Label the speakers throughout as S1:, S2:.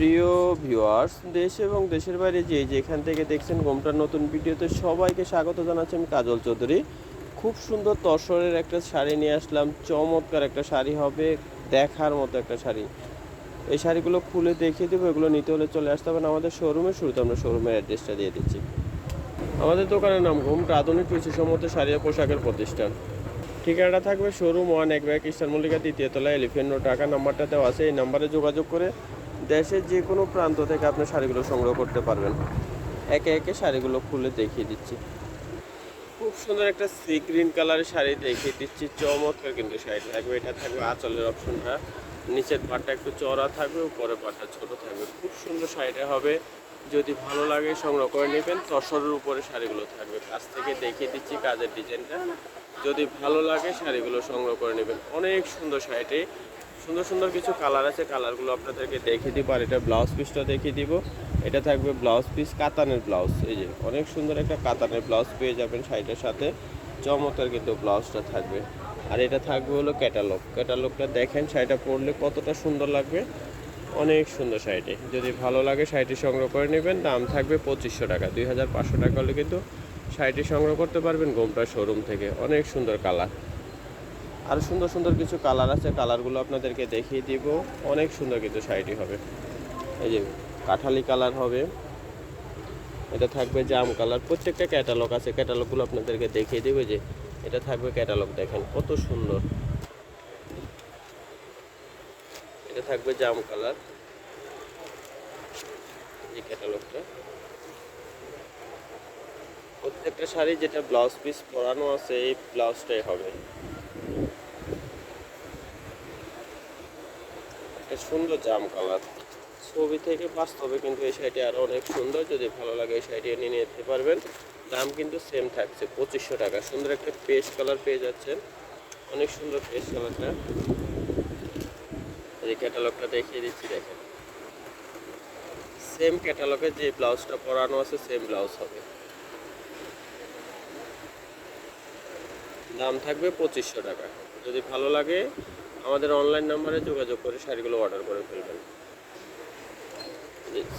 S1: প্রিয় ভিউয়ার্স দেশ এবং দেশের বাইরে যে যেখান থেকে দেখছেন গোমটার নতুন ভিডিওতে সবাইকে স্বাগত জানাচ্ছি আমি কাজল চৌধুরী। খুব সুন্দর তসরের একটা শাড়ি নিয়ে আসলাম, চমৎকার একটা শাড়ি হবে, দেখার মতো একটা শাড়ি। এই শাড়িগুলো খুলে দেখিয়ে দেবো, এগুলো নিতে হলে চলে আসতে হবে আমাদের শোরুমে শুরুতে আমরা শোরুমের অ্যাড্রেসটা দিয়ে দিচ্ছি। আমাদের দোকানের নাম ঘুমটা আধুনিক রুচিসম্মত শাড়ি ও পোশাকের প্রতিষ্ঠান। ঠিকানাটা থাকবে শোরুম ওয়ান এক ব্যাগ ইস্টার মল্লিকা তৃতীয় তলা এলিফেন্ট টাকা নাম্বারটা দেওয়া আছে, এই নাম্বারে যোগাযোগ করে দেশের যে কোনো প্রান্ত থেকে আপনি শাড়িগুলো সংগ্রহ করতে পারবেন। একে একে শাড়িগুলো খুলে দেখিয়ে দিচ্ছি। খুব সুন্দর একটা সি গ্রিন কালারের শাড়ি দেখিয়ে দিচ্ছি। চমৎকার কিন্তু শাড়ি থাকবে। এটা থাকবে আঁচলের অপশনটা নিচের পাটটা একটু চড়া থাকবে, উপরের পাটটা ছোট থাকবে। খুব সুন্দর শাড়িটা হবে। যদি ভালো লাগে সংগ্রহ করে নেবেন। তসরের উপরে শাড়িগুলো থাকবে। কাছ থেকে দেখিয়ে দিচ্ছি কাজের ডিজাইনটা যদি ভালো লাগে শাড়িগুলো সংগ্রহ করে নেবেন। অনেক সুন্দর শাড়িটি। সুন্দর সুন্দর কিছু কালার আছে কালারগুলো আপনাদেরকে দেখিয়ে দিব আর এটা ব্লাউজ পিসটা দেখিয়ে দিব। এটা থাকবে ব্লাউজ পিস কাতানের ব্লাউজ এই যে অনেক সুন্দর একটা কাতানের ব্লাউজ পেয়ে যাবেন শাড়িটার সাথে। চমৎকার কিন্তু ব্লাউজটা থাকবে। আর এটা থাকবে হলো ক্যাটালগ ক্যাটালগটা দেখেন শাড়িটা পরলে কতটা সুন্দর লাগবে। অনেক সুন্দর শাড়িটি। যদি ভালো লাগে শাড়িটি সংগ্রহ করে নেবেন, দাম থাকবে পঁচিশশো টাকা। দুই হাজার পাঁচশো টাকা হলে কিন্তু শাড়িটি সংগ্রহ করতে পারবেন গোমটা শোরুম থেকে। অনেক সুন্দর কালার আর সুন্দর সুন্দর কিছু কালার আছে, কালারগুলো আপনাদেরকে দেখিয়ে দিব। অনেক সুন্দর কিছু শাড়িটি হবে। এই যে কাঠালি কালার হবে। এটা থাকবে জাম কালার। প্রত্যেকটা ক্যাটালগ আছে ক্যাটালগুলো আপনাদেরকে দেখিয়ে দেবে। যে এটা থাকবে ক্যাটালগ, দেখেন কত সুন্দর। এটা থাকবে জাম কালার। এই ক্যাটালগটা। প্রত্যেকটা শাড়ি যেটা ব্লাউজ পিস পরানো আছে, এই ব্লাউজটাই হবে। একটা সুন্দর জাম কালার ছবি থেকে বাস্তবে কিন্তু এই শাড়িটি আরও অনেক সুন্দর। যদি ভালো লাগে এই শাড়িটি নিয়ে নিতে পারবেন। দাম কিন্তু সেম থাকছে, পঁচিশশো টাকা। সুন্দর একটা পেস্ট কালার পেয়ে যাচ্ছেন। অনেক সুন্দর পেস্ট কালারটা এই ক্যাটালগটা দেখিয়ে দিচ্ছি, দেখেন। সেম ক্যাটালগে যে ব্লাউজটা পরানো আছে সেম ব্লাউজ হবে। দাম থাকবে পঁচিশশো টাকা। যদি ভালো লাগে আমাদের অনলাইন নাম্বারে যোগাযোগ করে শাড়িগুলো অর্ডার করে ফেলবেন।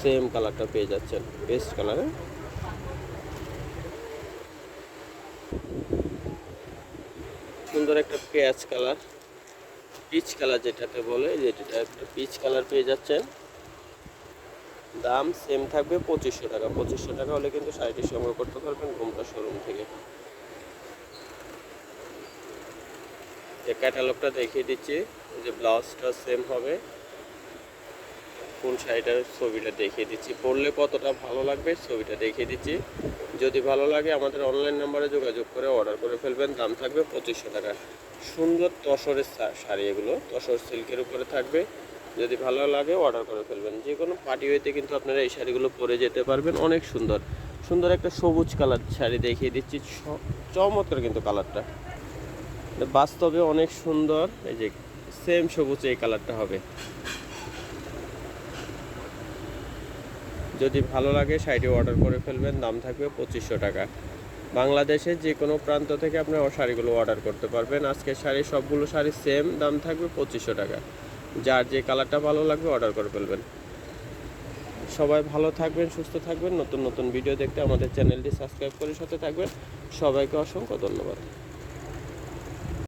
S1: সেম কালারটা পেয়ে যাচ্ছেন বেস্ট কালারে সুন্দর একটা পেঁয়াজ কালার পিচ কালার যেটাকে বলে যেটা একটা পিচ কালার পেয়ে যাচ্ছেন। দাম সেম থাকবে পঁচিশশো টাকা। পঁচিশশো টাকা হলে কিন্তু শাড়িটি সংগ্রহ করতে পারবেন ঘুমটা শোরুম থেকে। যে ক্যাটালগটা দেখিয়ে দিচ্ছি যে ব্লাউজটা সেম হবে। ফুল শাড়িটার ছবিটা দেখিয়ে দিচ্ছি। পরলে কতটা ভালো লাগবে ছবিটা দেখিয়ে দিচ্ছি। যদি ভালো লাগে আমাদের অনলাইন নাম্বারে যোগাযোগ করে অর্ডার করে ফেলবেন। দাম থাকবে পঁচিশশো টাকা। সুন্দর তসরের শাড়ি এগুলো। তসর সিল্কের উপরে থাকবে। যদি ভালো লাগে অর্ডার করে ফেলবেন। যে কোনো পার্টি ওয়েতে কিন্তু আপনারা এই শাড়িগুলো পরে যেতে পারবেন। অনেক সুন্দর। সুন্দর একটা সবুজ কালার শাড়ি দেখিয়ে দিচ্ছি। চমৎকার কিন্তু কালারটা বাস্তবে অনেক সুন্দর, এই যে সেম সবুজ এই কালারটা হবে। যদি ভালো লাগে শাড়িটি অর্ডার করে ফেলবেন, দাম থাকবে পঁচিশশো টাকা। বাংলাদেশের যে কোনো প্রান্ত থেকে আপনি ও শাড়িগুলো অর্ডার করতে পারবেন। আজকে শাড়ি, সবগুলো শাড়ি সেম দাম থাকবে পঁচিশশো টাকা। যার যে কালারটা ভালো লাগবে অর্ডার করে ফেলবেন। সবাই ভালো থাকবেন, সুস্থ থাকবেন। নতুন নতুন ভিডিও দেখতে আমাদের চ্যানেলটি সাবস্ক্রাইব করে সাথে থাকবেন। সবাইকে অসংখ্য ধন্যবাদ।